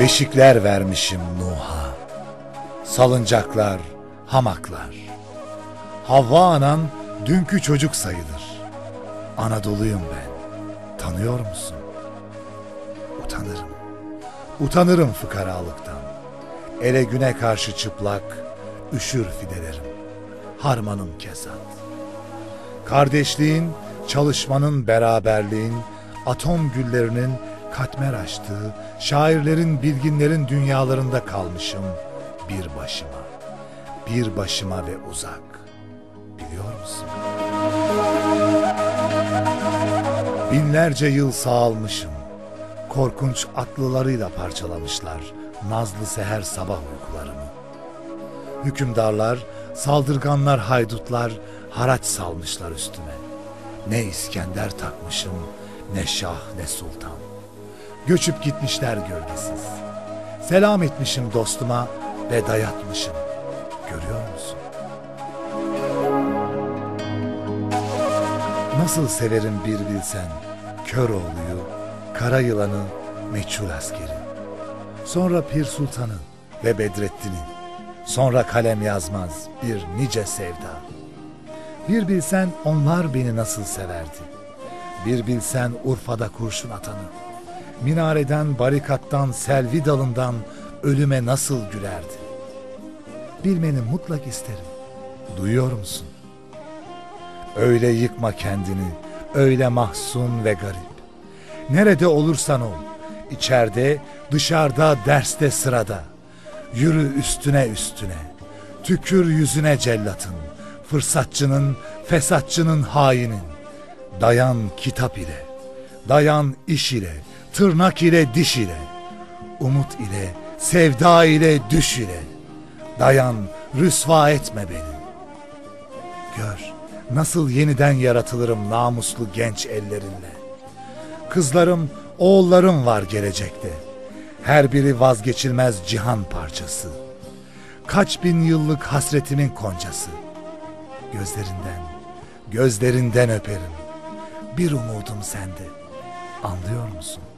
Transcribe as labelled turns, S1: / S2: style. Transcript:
S1: Beşikler vermişim Nuh'a. Salıncaklar, hamaklar. Havva anan dünkü çocuk sayılır. Anadolu'yum ben. Tanıyor musun? Utanırım. Utanırım fıkaralıktan. Ele güne karşı çıplak, üşür fidelerim. Harmanım kesat. Kardeşliğin, çalışmanın, beraberliğin, atom güllerinin katmer açtığı, şairlerin, bilginlerin dünyalarında kalmışım bir başıma. Bir başıma ve uzak. Biliyor musun? Binlerce yıl sağalmışım. Korkunç atlılarıyla parçalamışlar nazlı seher sabah uykularımı. Hükümdarlar, saldırganlar, haydutlar haraç salmışlar üstüme. Ne İskender takmışım, ne şah ne sultan. Göçüp gitmişler gölgesiz. Selam etmişim dostuma ve dayatmışım. Görüyor musun? Nasıl severim bir bilsen kör oğluyu, kara yılanı, meçhul askeri. Sonra Pir Sultan'ı ve Bedrettin'i. Sonra kalem yazmaz bir nice sevda. Bir bilsen onlar beni nasıl severdi. Bir bilsen Urfa'da kurşun atanı. Minareden, barikattan, selvi dalından ölüme nasıl gülerdi. Bilmeni mutlak isterim. Duyuyor musun? Öyle yıkma kendini, öyle mahzun ve garip. Nerede olursan ol, içeride, dışarıda, derste, sırada. Yürü üstüne üstüne, tükür yüzüne cellatın, fırsatçının, fesatçının hainin. Dayan kitap ile, dayan iş ile, tırnak ile, diş ile, umut ile, sevda ile, düş ile. Dayan, rüsva etme beni. Gör, nasıl yeniden yaratılırım namuslu genç ellerinle. Kızlarım, oğullarım var gelecekte. Her biri vazgeçilmez cihan parçası. Kaç bin yıllık hasretimin koncası. Gözlerinden, gözlerinden öperim. Bir umudum sende. Anlıyor musun?''